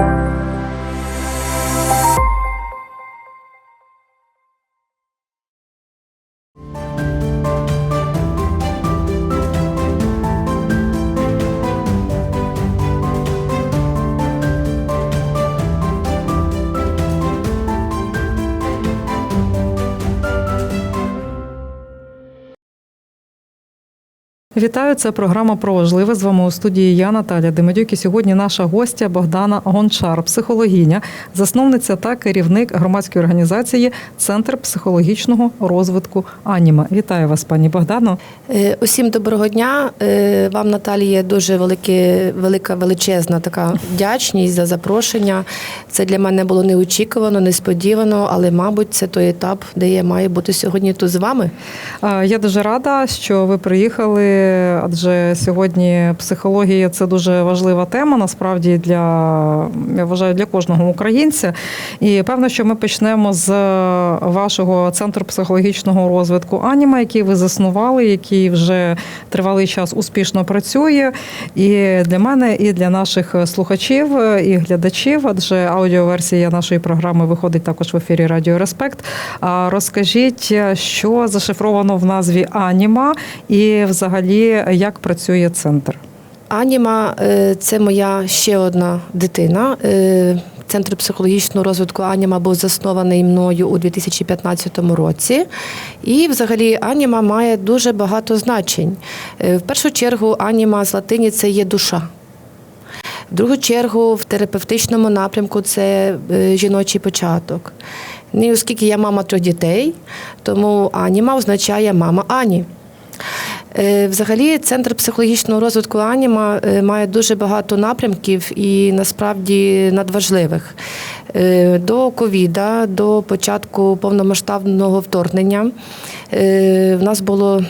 Thank you. Вітаю, це програма про важливе. З вами у студії я Наталя Демидюк. І сьогодні наша гостя Богдана Гончар, психологиня, засновниця та керівник громадської організації Центр психологічного розвитку Аніма. Вітаю вас, пані Богдано. Е, Усім доброго дня. Е, Вам, Наталія, дуже велике, велика величезна така вдячність за запрошення. Це для мене було неочікувано, несподівано, але, мабуть, це той етап, де я маю бути сьогодні тут з вами. Я дуже рада, що ви приїхали, адже сьогодні психологія це дуже важлива тема. Насправді для я вважаю для кожного українця. І певно, що ми почнемо з вашого центру психологічного розвитку Аніма, який ви заснували, який вже тривалий час успішно працює. І для мене, і для наших слухачів і глядачів, адже аудіоверсія нашої програми виходить також в ефірі Радіо Респект. Розкажіть, що зашифровано в назві Аніма, і взагалі як працює центр? Аніма е, це моя ще одна дитина. Е, Центр психологічного розвитку Аніма був заснований мною у 2015 році. І, взагалі, Аніма має дуже багато значень. Е, В першу чергу, Аніма з латині це є душа. В другу чергу, в терапевтичному напрямку це жіночий початок. Ну, І оскільки я мама трьох дітей, тому Аніма означає мама Ані. Е, Взагалі, центр психологічного розвитку Аніма е, має дуже багато напрямків і насправді надважливих. Е, До ковіда, до початку повномасштабного вторгнення в нас було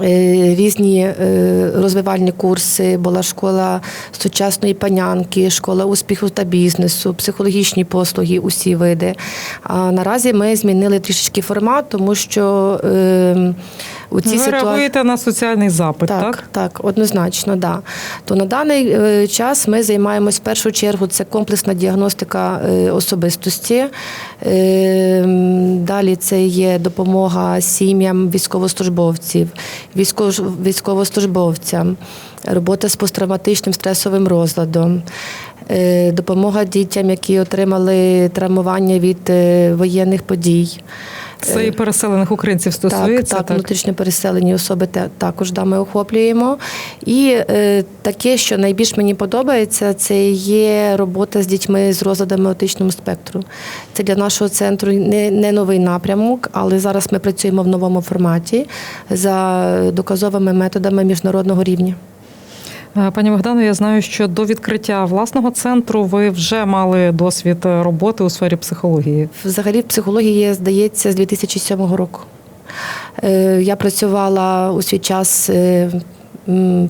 Різні розвивальні курси, була школа сучасної панянки, школа успіху та бізнесу, психологічні послуги, усі види. А наразі ми змінили трішечки формат, тому що е, у цій ви ситуації. реагуєте на соціальний запит, так? Так, так, однозначно, да. То на даний е, час ми займаємось в першу чергу це комплексна діагностика е, особистості. Е, Далі це є допомога сім'ям військовослужбовців, військовослужбовцям, робота з посттравматичним стресовим розладом. Допомога дітям, які отримали травмування від воєнних подій. Це і переселених українців Так, стосується. так, внутрішньо переселені особи те- також да, ми охоплюємо. І е, таке, що найбільш мені подобається, це є робота з дітьми з розладами аутичному спектру. Це для нашого центру не, не новий напрямок, але зараз ми працюємо в новому форматі за доказовими методами міжнародного рівня. Е, Пані Богдано, я знаю, що до відкриття власного центру ви вже мали досвід роботи у сфері психології. Взагалі, в психології, здається, з 2007 року. Е, Я працювала у свій час е,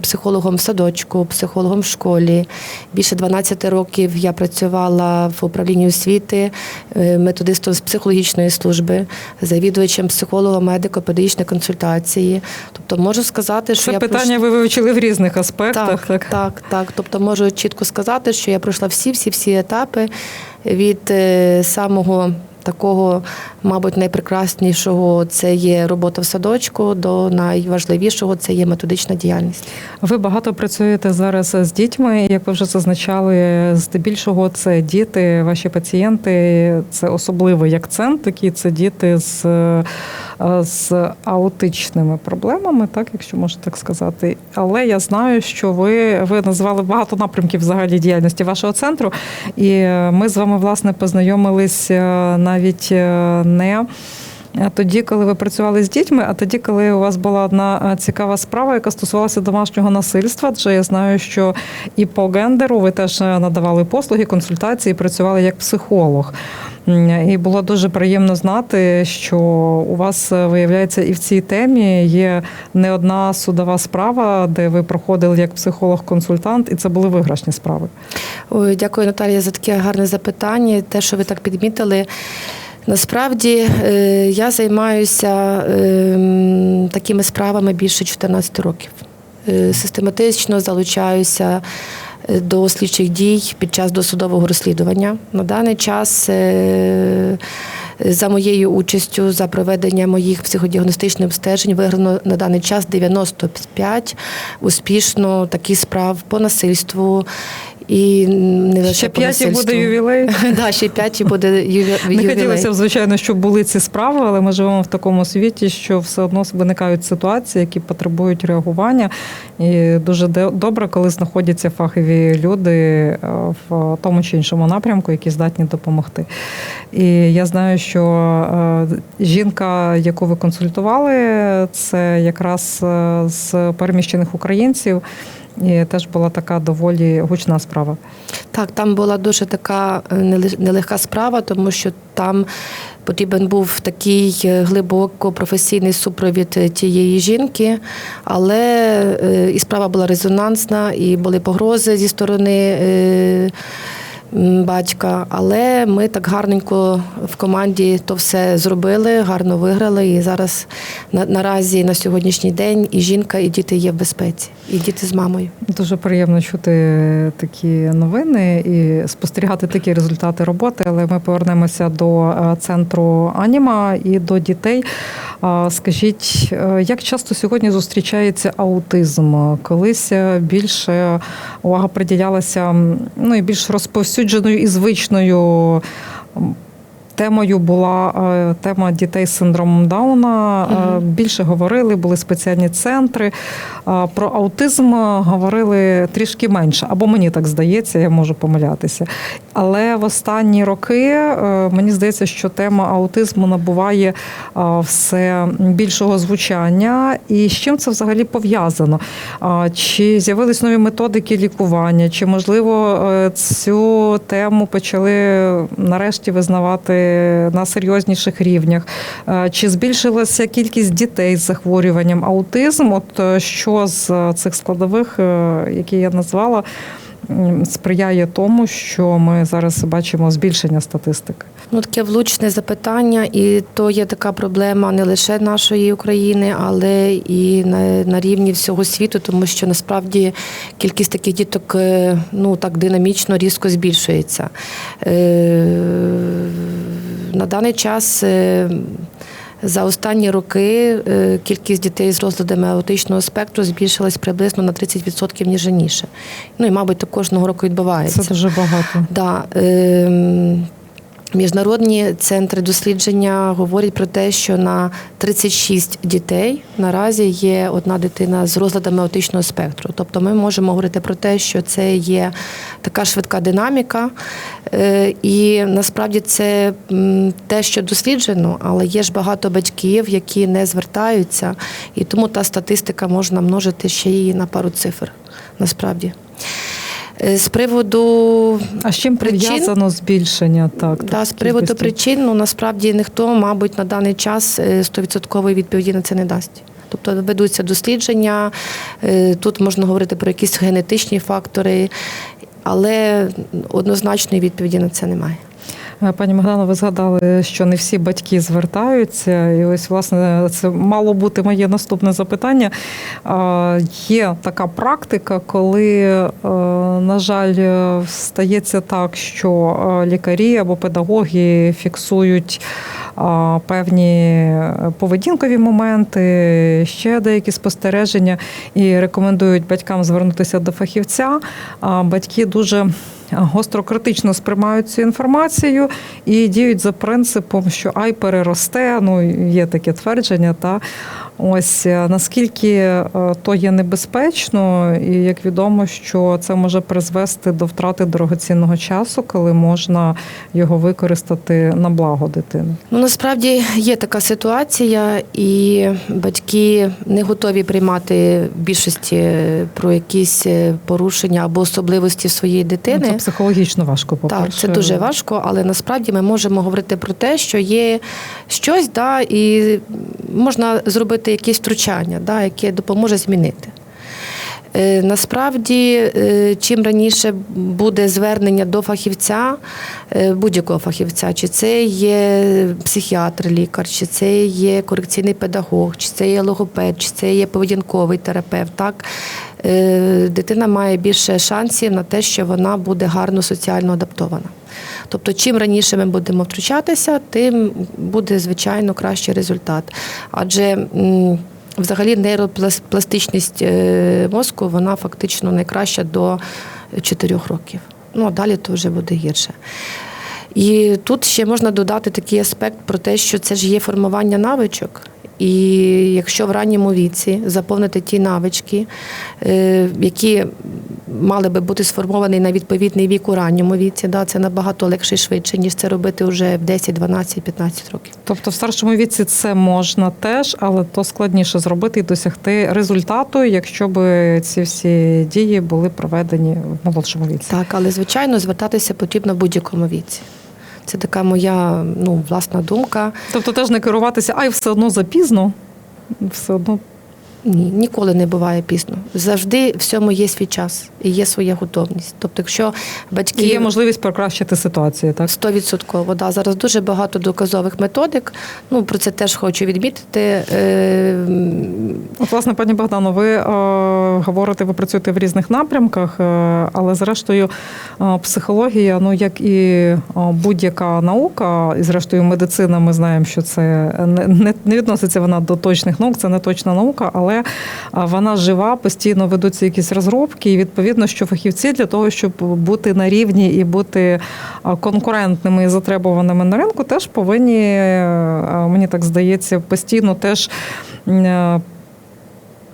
психологом в садочку, психологом в школі. Більше 12 років я працювала в управлінні освіти, е, методистом з психологічної служби, завідувачем психолога медико-педагогічної консультації. Тобто можу сказати, що Це я питання ви вивчили в різних аспектах. так, так, так, Тобто можу чітко сказати, що я пройшла всі, всі, всі етапи від е, самого такого, мабуть, найпрекраснішого це є робота в садочку, до найважливішого це є методична діяльність. Ви багато працюєте зараз з дітьми. Як ви вже зазначали, здебільшого це діти, ваші пацієнти. Це особливий акцент. Такі це діти з, е, з аутичними проблемами, так якщо можна так сказати. Але я знаю, що ви, ви назвали багато напрямків взагалі діяльності вашого центру, і ми з вами власне познайомились е, навіть е, не. А Тоді, коли ви працювали з дітьми, а тоді, коли у вас була одна е, цікава справа, яка стосувалася домашнього насильства, адже я знаю, що і по гендеру ви теж е, надавали послуги, консультації, працювали як психолог. І було дуже приємно знати, що у вас е, виявляється і в цій темі є не одна судова справа, де ви проходили як психолог-консультант, і це були виграшні справи. Ой, дякую, Наталія, за таке гарне запитання. Те, що ви так підмітили. Насправді е, я займаюся е, такими справами більше 14 років. Е, Систематично залучаюся е, до слідчих дій під час досудового розслідування. На даний час за моєю участю за проведення моїх психодіагностичних обстежень виграно на даний час 95 успішно таких справ по насильству. І не лише Ще по п'яті буде ювілей. Да, ще п'яті буде юві- Не хотілося б, звичайно, щоб були ці справи, але ми живемо в такому світі, що все одно виникають ситуації, які потребують реагування. І дуже добре, коли знаходяться фахові люди е, в тому чи іншому напрямку, які здатні допомогти. І я знаю, що е, жінка, яку ви консультували, це якраз е, з переміщених українців. І теж була така доволі гучна справа. Так, там була дуже така е, нелегка справа, тому що там потрібен був такий е, глибоко професійний супровід е, тієї жінки, але і справа була резонансна, і були погрози зі сторони. Батька, але ми так гарненько в команді то все зробили, гарно виграли. І зараз на, наразі на сьогоднішній день і жінка, і діти є в безпеці, і діти з мамою. Дуже приємно чути такі новини і спостерігати такі результати роботи. Але ми повернемося до е, центру Аніма і до дітей. Скажіть, е, як часто сьогодні зустрічається аутизм? Колись е, більше увага приділялася ну і більш розповсюдженою і звичною. Темою була е, тема дітей з синдромом Дауна. Е, Мгм. Більше говорили, були спеціальні центри. Про аутизм говорили трішки менше, або мені так здається, я можу помилятися. Але в останні роки е, мені здається, що тема аутизму набуває все більшого звучання. І з чим це взагалі пов'язано? Чи з'явились нові методики лікування, чи можливо е, цю тему почали нарешті визнавати на серйозніших рівнях? Е, Чи збільшилася кількість дітей з захворюванням аутизм? От е, що з е, цих складових, які я назвала, сприяє тому, що ми зараз бачимо збільшення статистики? Ну, таке влучне запитання, і то є така проблема не лише нашої України, але і на, на рівні всього світу, тому що насправді кількість таких діток ну так динамічно різко збільшується. Е, на даний час. е, За останні роки е, кількість дітей з розладами аутичного спектру збільшилась приблизно на 30% ніж раніше. Ну і, мабуть, так кожного року відбувається. Це дуже багато. Да, ем, Міжнародні центри дослідження говорять про те, що на 36 дітей наразі є одна дитина з розладами аутичного спектру. Тобто ми можемо говорити про те, що це є така швидка динаміка, Е, і насправді це те, що досліджено, але є ж багато батьків, які не звертаються, і тому та статистика можна множити ще її на пару цифр. Насправді. Е, З приводу А з чим Причин? прив'язано збільшення? Так, Да, з приводу кількості? причин, ну насправді ніхто, мабуть, на даний час е, 100% відповіді на це не дасть. Тобто ведуться дослідження, е, тут можна говорити про якісь генетичні фактори, але однозначної відповіді на це немає. Е, Пані Богдано, ви згадали, що не всі батьки звертаються, і ось власне це мало бути моє наступне запитання. Є така практика, коли, е, на жаль, стається так, що е, лікарі або педагоги фіксують певні поведінкові моменти, ще деякі спостереження і рекомендують батькам звернутися до фахівця. Батьки дуже гостро критично сприймають цю інформацію і діють за принципом, що ай переросте. Ну є таке твердження. Та ось е, наскільки е, то є небезпечно, і як відомо, що це може призвести до втрати дорогоцінного часу, коли можна його використати на благо дитини. Ну насправді є така ситуація, і батьки не готові приймати в більшості е, про якісь порушення або особливості своєї дитини. Це психологічно важко. По-перше. це дуже важко, але насправді ми можемо говорити про те, що є щось, да, і можна зробити якесь втручання, да, яке допоможе змінити. Е, Насправді, е, чим раніше буде звернення до фахівця, е, будь-якого фахівця, чи це є психіатр, лікар, чи це є корекційний педагог, чи це є логопед, чи це є поведінковий терапевт, так, дитина має більше шансів на те, що вона буде гарно соціально адаптована. Тобто, чим раніше ми будемо втручатися, тим буде звичайно кращий результат. Адже взагалі нейропластичність е, мозку вона фактично найкраща до 4 років. Ну а далі то вже буде гірше. І тут ще можна додати такий аспект про те, що це ж є формування навичок. І якщо в ранньому віці заповнити ті навички, е, які мали би бути сформовані на відповідний вік у ранньому віці, да, це набагато легше і швидше, ніж це робити вже в 10, 12, 15 років. Тобто в старшому віці це можна теж, але то складніше зробити і досягти результату, якщо б ці всі дії були проведені в молодшому віці. Так, але звичайно звертатися потрібно в будь-якому віці. Це така моя ну, власна думка. Тобто теж не керуватися, ай, все одно запізно, все одно Ні, ніколи не буває пізно. Завжди всьому є свій час і є своя готовність. Тобто, якщо батьки і є можливість покращити ситуацію, так? Стовідсотково, да. Зараз дуже багато доказових методик. Ну про це теж хочу відмітити. Е, От, власне, пані Богдано, ви е, говорите, ви працюєте в різних напрямках, е, але зрештою психологія, ну як і будь-яка наука, і зрештою медицина, ми знаємо, що це не, не, не відноситься вона до точних наук, це не точна наука, але е, вона жива, постійно ведуться якісь розробки, і відповідно, що фахівці для того, щоб бути на рівні і бути е, конкурентними і затребуваними на ринку, теж повинні, е, мені так здається, постійно теж.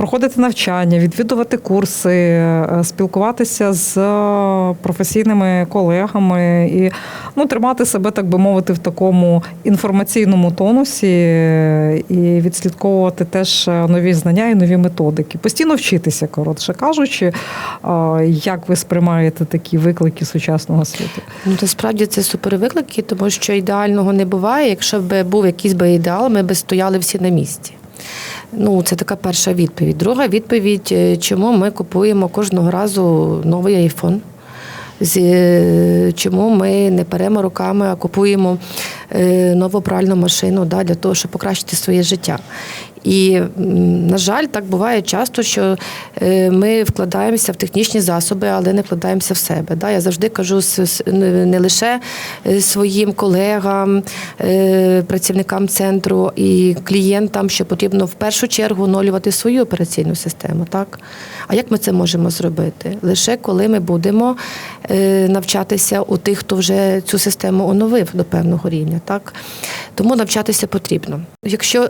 Проходити навчання, відвідувати курси, е, спілкуватися з е, професійними колегами і ну, тримати себе, так би мовити, в такому інформаційному тонусі е, і відслідковувати теж нові знання і нові методики. Постійно вчитися, коротше кажучи, як ви сприймаєте такі виклики сучасного світу. ну насправді це супервиклики, тому що ідеального не буває. Якщо б був якийсь би ідеал, ми б стояли всі на місці. Ну, це така перша відповідь. Друга відповідь, е, чому ми купуємо кожного разу новий айфон. Е, чому ми не перемо руками, а купуємо е, нову пральну машину да, для того, щоб покращити своє життя. І, на жаль, так буває часто, що е, ми вкладаємося в технічні засоби, але не вкладаємося в себе. Я завжди кажу не лише е, своїм колегам, е, працівникам центру і клієнтам, що потрібно в першу чергу оновлювати свою операційну систему. Так? А як ми це можемо зробити? Лише коли ми будемо навчатися у тих, хто вже цю систему оновив до певного рівня. Так? Тому навчатися потрібно. Якщо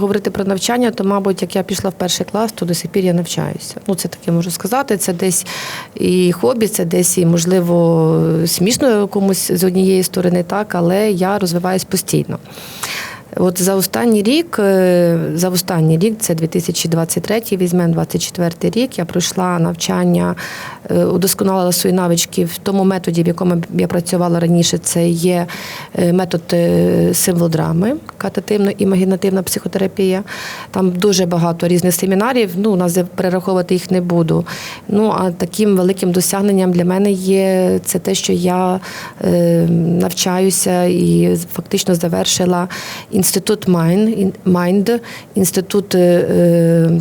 говорити про навчання, то, мабуть, як я пішла в перший клас, то до сих пір я навчаюся. Ну, це таке можу сказати. Це десь і хобі, це десь і, можливо, смішно комусь з однієї сторони, так, але я розвиваюсь постійно. От за останній рік, е, за останній рік, це 2023, візьмемо 24 рік, я пройшла навчання, е, удосконалила свої навички в тому методі, в якому я працювала раніше. Це є е, метод е, символдрами, катативно-імагінативна психотерапія. Там дуже багато різних семінарів. Ну, нас перераховувати їх не буду. Ну а таким великим досягненням для мене є це те, що я навчаюся і фактично завершила інститут Mind, Mind інститут е, е,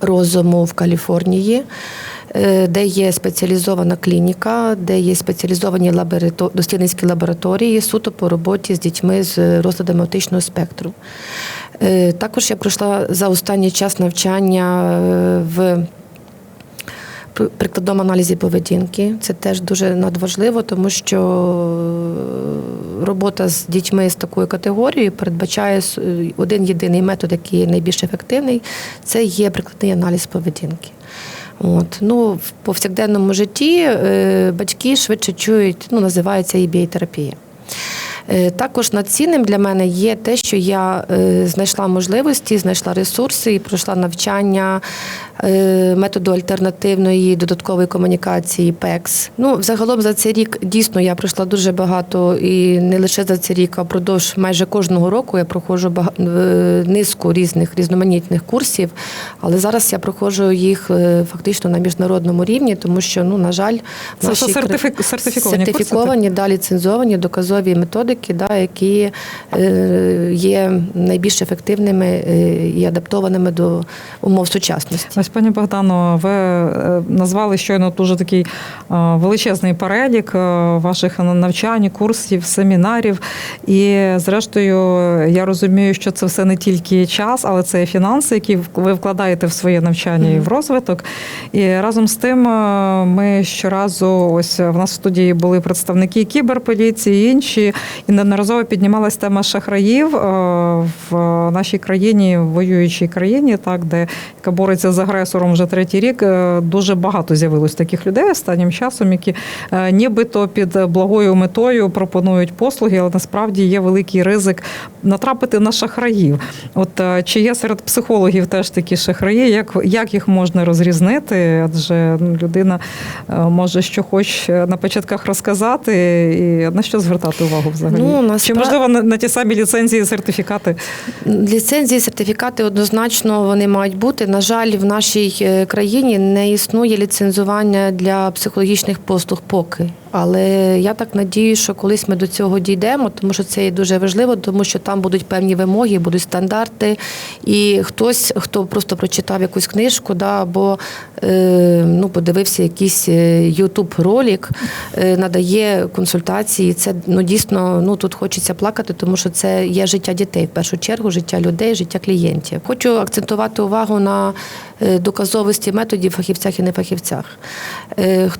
розуму в Каліфорнії. е, Де є спеціалізована клініка, де є спеціалізовані лаборато- дослідницькі лабораторії суто по роботі з дітьми з розладами аутичного спектру. Також я пройшла за останній час навчання в при- прикладному аналізі поведінки. Це теж дуже надважливо, тому що е, робота з дітьми з такою категорією передбачає е, один єдиний метод, який найбільш ефективний, це є прикладний аналіз поведінки. От. Ну, в повсякденному житті е, батьки швидше чують, ну, називається EBA-терапія. Е, Також надцінним для мене є те, що я е, знайшла можливості, знайшла ресурси і пройшла навчання е, методу альтернативної додаткової комунікації ПЕКС. Ну, взагалом за цей рік дійсно я пройшла дуже багато, і не лише за цей рік, а впродовж майже кожного року я проходжу е, низку різних різноманітних курсів. Але зараз я проходжу їх е, фактично на міжнародному рівні, тому що, ну, на жаль, Це все нашій сертифіковані курси, сертифіковані, да, ліцензовані доказові методики, методики, да, які е, є найбільш ефективними е, і адаптованими до умов сучасності. Ось, пані Богдано, ви е, назвали щойно дуже такий величезний перелік ваших навчань, курсів, семінарів. І, зрештою, я розумію, що це все не тільки час, але це і фінанси, які ви вкладаєте в своє навчання і в розвиток. І разом з тим, ми щоразу, ось в нас в студії були представники кіберполіції, і інші, і неодноразово піднімалась тема шахраїв е, в нашій країні, в воюючій країні, так де яка бореться з агресором вже третій рік. е, Дуже багато з'явилось таких людей останнім часом, які е, нібито під благою метою пропонують послуги, але насправді є великий ризик натрапити на шахраїв. От чи є серед психологів теж такі шахраї? Як, як їх можна розрізнити? Адже ну, людина може що хоч на початках розказати, і на що звертати увагу взагалі? Ну, Чи можливо на, на ті самі ліцензії, сертифікати? Ліцензії, сертифікати однозначно вони мають бути. На жаль, в нашій е, країні не існує ліцензування для психологічних послуг поки. Але я так надію, що колись ми до цього дійдемо, тому що це є дуже важливо, тому що там будуть певні вимоги, будуть стандарти. І хтось, хто просто прочитав якусь книжку, да, або е, ну, подивився якийсь Ютуб ролик, е, надає консультації. Це ну дійсно ну тут хочеться плакати, тому що це є життя дітей в першу чергу, життя людей, життя клієнтів. Хочу акцентувати увагу на е, доказовості методів фахівцях і нефахівцях. Е,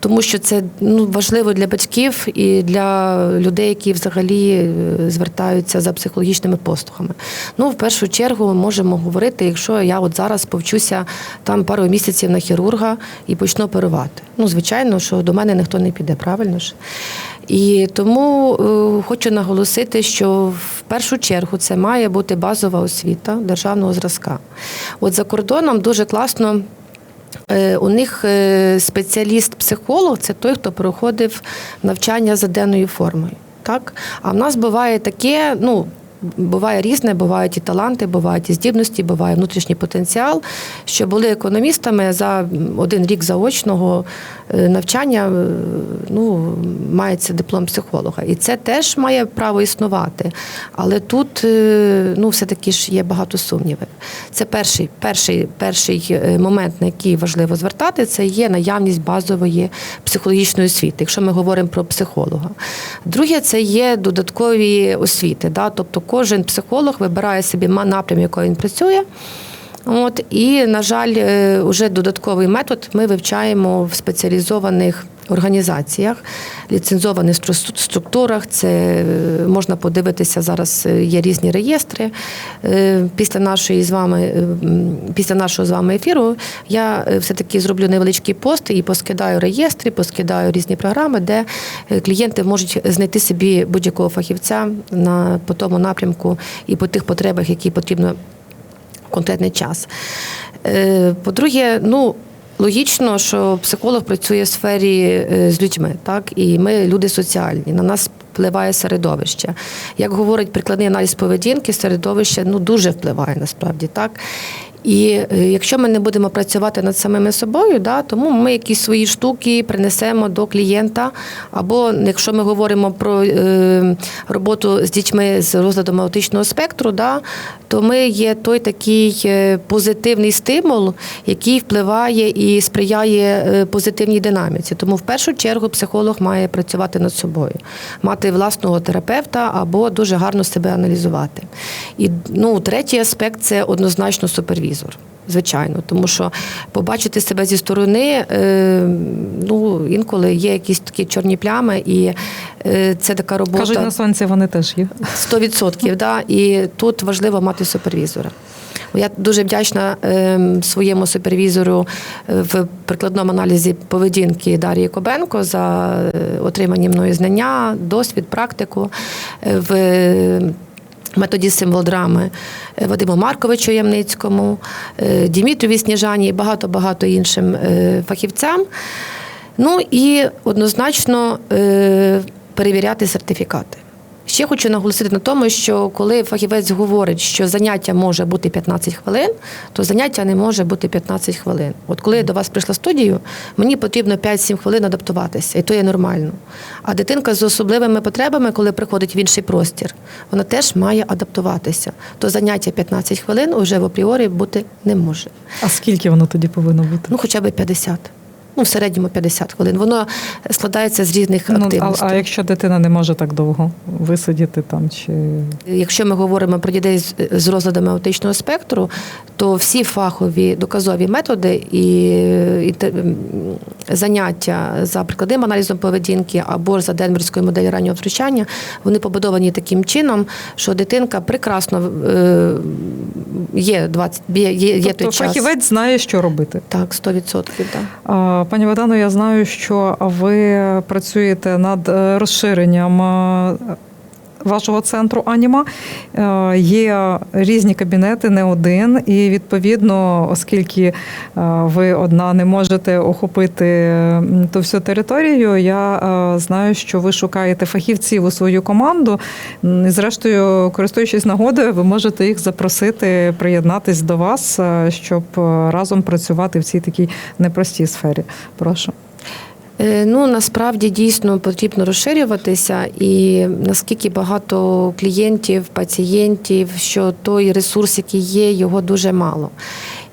тому що це ну, важливо для батьків і для людей, які взагалі е, звертаються за психологічними послугами. Ну, в першу чергу, ми можемо говорити, якщо я от зараз повчуся там пару місяців на хірурга і почну оперувати. Ну, звичайно, що до мене ніхто не піде, правильно ж? І тому е, хочу наголосити, що в першу чергу це має бути базова освіта державного зразка. От за кордоном дуже класно. Е, У них е, спеціаліст-психолог це той, хто проходив навчання за денною формою. Так? А в нас буває таке, ну. Буває різне, бувають і таланти, бувають і здібності, буває внутрішній потенціал. Що були економістами за один рік заочного е, навчання, е, ну, мається диплом психолога. І це теж має право існувати. Але тут е, ну, все-таки ж є багато сумнівів. Це перший, перший, перший момент, на який важливо звертати, це є наявність базової психологічної освіти, якщо ми говоримо про психолога. Друге, це є додаткові освіти. Да? Тобто кожен психолог вибирає собі напрям, якою він працює. От, і, на жаль, е, уже додатковий метод ми вивчаємо в спеціалізованих організаціях, ліцензованих структурах. Це е, можна подивитися зараз. е, Є різні реєстри. Е, Після нашої з вами, е, після нашого з вами ефіру, я е, все-таки зроблю невеличкий пост і поскидаю реєстри, поскидаю різні програми, де е, клієнти можуть знайти собі будь-якого фахівця на по тому напрямку і по тих потребах, які потрібно конкретний час. Е, По-друге, ну. Логічно, що психолог працює в сфері е, з людьми, так і ми люди соціальні. На нас впливає середовище. Як говорить прикладний аналіз поведінки, середовище ну дуже впливає насправді так. І е, якщо ми не будемо працювати над самими собою, да, тому ми якісь свої штуки принесемо до клієнта. Або якщо ми говоримо про е, роботу з дітьми з розладом аутичного спектру, да, то ми є той такий е, позитивний стимул, який впливає і сприяє е, позитивній динаміці. Тому в першу чергу психолог має працювати над собою, мати власного терапевта або дуже гарно себе аналізувати. І ну, третій аспект це однозначно супервізор. Звичайно, тому що побачити себе зі сторони, е, ну інколи є якісь такі чорні плями, і е, це така робота. Кажуть, на сонці вони теж є. 100%, да, і тут важливо мати супервізора. Я дуже вдячна е, своєму супервізору е, в прикладному аналізі поведінки Дар'ї Кобенко за отримані мною знання, досвід, практику в методі символ драми е, Вадиму Марковичу Ямницькому, е, Дімітрові Сніжані і багато-багато іншим е, фахівцям. Ну і однозначно перевіряти сертифікати. Ще хочу наголосити на тому, що коли фахівець говорить, що заняття може бути 15 хвилин, то заняття не може бути 15 хвилин. От коли я до вас прийшла в студію, мені потрібно 5-7 хвилин адаптуватися, і то є нормально. А дитинка з особливими потребами, коли приходить в інший простір, вона теж має адаптуватися. То заняття 15 хвилин вже в апріорі бути не може. А скільки воно тоді повинно бути? Ну, хоча б 50. Ну, в середньому 50 хвилин. Воно складається з різних Ну, а, активностей. а якщо дитина не може так довго висидіти там чи Якщо ми говоримо про дітей з, розладами аутичного спектру, то всі фахові доказові методи і, і заняття за прикладним аналізом поведінки або за Денверською моделлю раннього втручання, вони побудовані таким чином, що дитинка прекрасно е, є 20, є, є, є тобто той час. фахівець знає, що робити. Так, 100%. Так. А, Пані Богдано, я знаю, що ви працюєте над е, розширенням е, вашого центру Аніма. Е, Є різні кабінети, не один, і відповідно, оскільки е, ви одна не можете охопити ту всю територію, я е, знаю, що ви шукаєте фахівців у свою команду. І зрештою, користуючись нагодою, ви можете їх запросити приєднатись до вас, щоб разом працювати в цій такій непростій сфері. Прошу. Е, Ну насправді дійсно потрібно розширюватися, і наскільки багато клієнтів, пацієнтів, що той ресурс, який є, його дуже мало.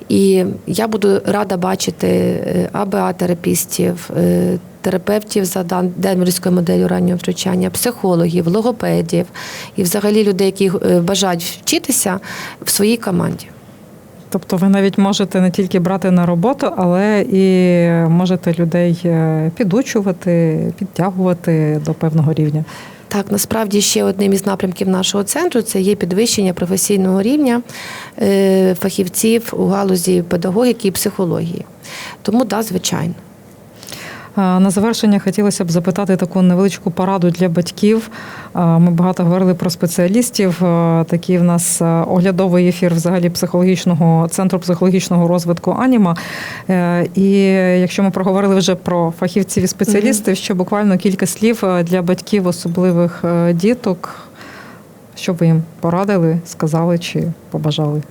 І я буду рада бачити е, АБА-терапістів, е, терапевтів за Денверською моделлю раннього втручання, психологів, логопедів і взагалі людей, які бажають вчитися в своїй команді. Тобто ви навіть можете не тільки брати на роботу, але і можете людей е, підучувати, підтягувати до певного рівня. Так, насправді ще одним із напрямків нашого центру це є підвищення професійного рівня е, фахівців у галузі педагогіки і психології. Тому да, звичайно. А, На завершення хотілося б запитати таку невеличку пораду для батьків. Ми багато говорили про спеціалістів. А, Такий в нас оглядовий ефір взагалі психологічного центру психологічного розвитку Аніма. Е, І якщо ми проговорили вже про фахівців і спеціалістів, ще буквально кілька слів для батьків особливих е, діток. Що ви їм порадили, сказали чи побажали?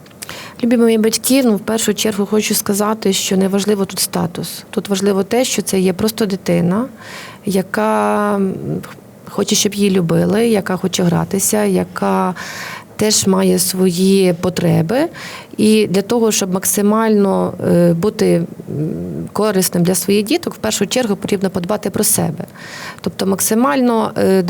Любі мої батьки, ну в першу чергу хочу сказати, що не важливо тут статус. Тут важливо те, що це є просто дитина, яка хоче, щоб її любили, яка хоче гратися, яка теж має свої потреби. І для того, щоб максимально е, бути корисним для своїх діток, в першу чергу потрібно подбати про себе. Тобто максимально е,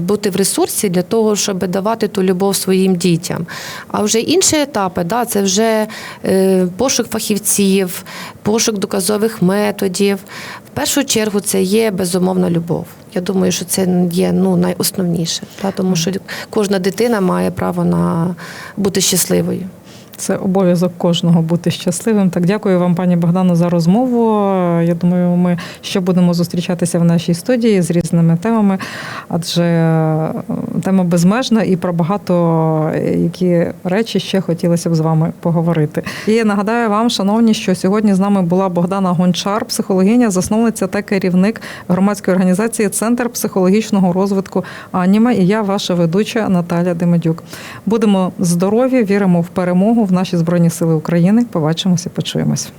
бути в ресурсі для того, щоб давати ту любов своїм дітям. А вже інші етапи, да, це вже е, пошук фахівців, пошук доказових методів. В першу чергу це є безумовна любов. Я думаю, що це є ну, найосновніше, да, тому що кожна дитина має право на бути щасливою. Це обов'язок кожного бути щасливим. Так, дякую вам, пані Богдано, за розмову. Я думаю, ми ще будемо зустрічатися в нашій студії з різними темами, адже е, тема безмежна і про багато е, які речі ще хотілося б з вами поговорити. І нагадаю вам, шановні, що сьогодні з нами була Богдана Гончар, психологиня, засновниця та керівник громадської організації Центр психологічного розвитку Аніма. І я, ваша ведуча Наталя Демедюк. Будемо здорові, віримо в перемогу в наші збройні сили України. Побачимось і почуємось.